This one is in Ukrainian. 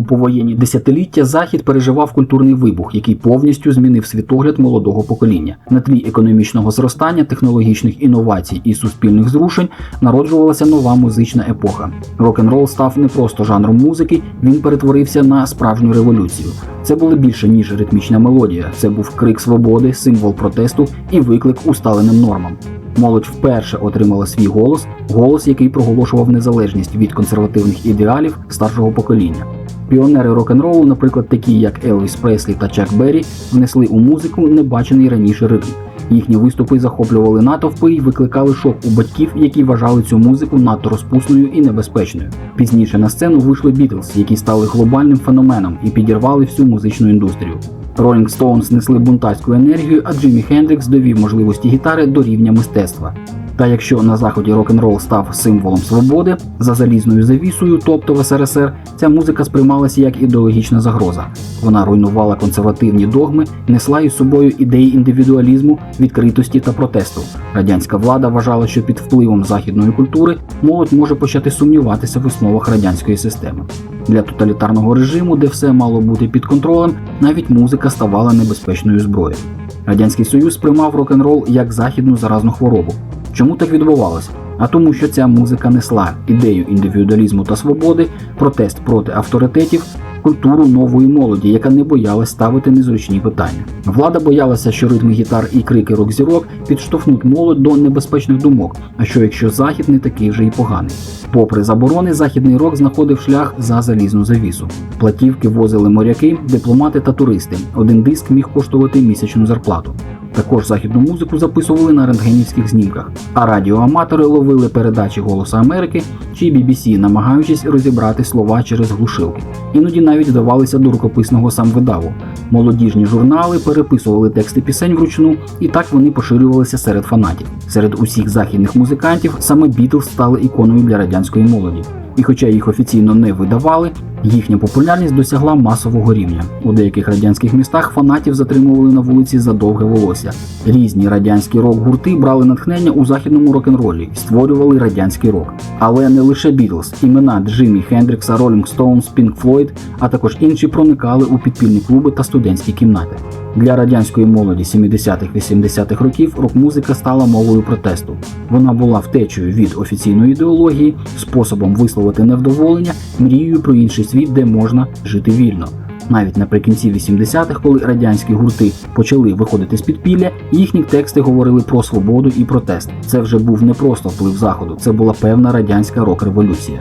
У повоєнні десятиліття Захід переживав культурний вибух, який повністю змінив світогляд молодого покоління. На тлі економічного зростання, технологічних інновацій і суспільних зрушень народжувалася нова музична епоха. Рок-н-рол став не просто жанром музики, він перетворився на справжню революцію. Це було більше ніж ритмічна мелодія. Це був крик свободи, символ протесту і виклик усталеним нормам. Молодь вперше отримала свій голос, голос, який проголошував незалежність від консервативних ідеалів старшого покоління. Піонери рок-н-ролу, наприклад, такі як Елвіс Преслі та Чак Беррі, внесли у музику небачений раніше ритм. Їхні виступи захоплювали натовпи і викликали шок у батьків, які вважали цю музику надто розпусною і небезпечною. Пізніше на сцену вийшли Бітлз, які стали глобальним феноменом і підірвали всю музичну індустрію. Rolling Stones несли бунтарську енергію, а Джиммі Хендрікс довів можливості гітари до рівня мистецтва. Та якщо на заході рок-н-рол став символом свободи за залізною завісою, тобто в СРСР, ця музика сприймалася як ідеологічна загроза. Вона руйнувала консервативні догми, несла із собою ідеї індивідуалізму, відкритості та протесту. Радянська влада вважала, що під впливом західної культури молодь може почати сумніватися в основах радянської системи. Для тоталітарного режиму, де все мало бути під контролем, навіть музика ставала небезпечною зброєю. Радянський Союз сприймав рок-н-рол як західну заразну хворобу. Чому так відбувалося? А тому, що ця музика несла ідею індивідуалізму та свободи, протест проти авторитетів, культуру нової молоді, яка не боялась ставити незручні питання. Влада боялася, що ритми гітар і крики рок-зірок підштовхнуть молодь до небезпечних думок. А що якщо захід не такий вже й поганий? Попри заборони, західний рок знаходив шлях за залізну завісу. Платівки возили моряки, дипломати та туристи. Один диск міг коштувати місячну зарплату. Також західну музику записували на рентгенівських знімках, а радіоаматори ловили передачі Голоса Америки чи BBC, намагаючись розібрати слова через глушилки. Іноді навіть вдавалися до рукописного самвидаву. Молодіжні журнали переписували тексти пісень вручну, і так вони поширювалися серед фанатів. Серед усіх західних музикантів саме Бітлз стали іконою для радянської молоді. І хоча їх офіційно не видавали, їхня популярність досягла масового рівня. У деяких радянських містах фанатів затримували на вулиці за довге волосся. Різні радянські рок-гурти брали натхнення у західному рок-н-ролі і створювали радянський рок. Але не лише Бітлз, імена Джиммі Хендрікса, Ролінг Стоунс, Пінк Флойд, а також інші проникали у підпільні клуби та студентські кімнати. Для радянської молоді 70-х-80-х років рок-музика стала мовою протесту. Вона була втечею від офіційної ідеології, способом висловити невдоволення, мрією про інший світ, де можна жити вільно. Навіть наприкінці 80-х, коли радянські гурти почали виходити з підпілля, їхні тексти говорили про свободу і протест. Це вже був не просто вплив заходу, це була певна радянська рок-революція.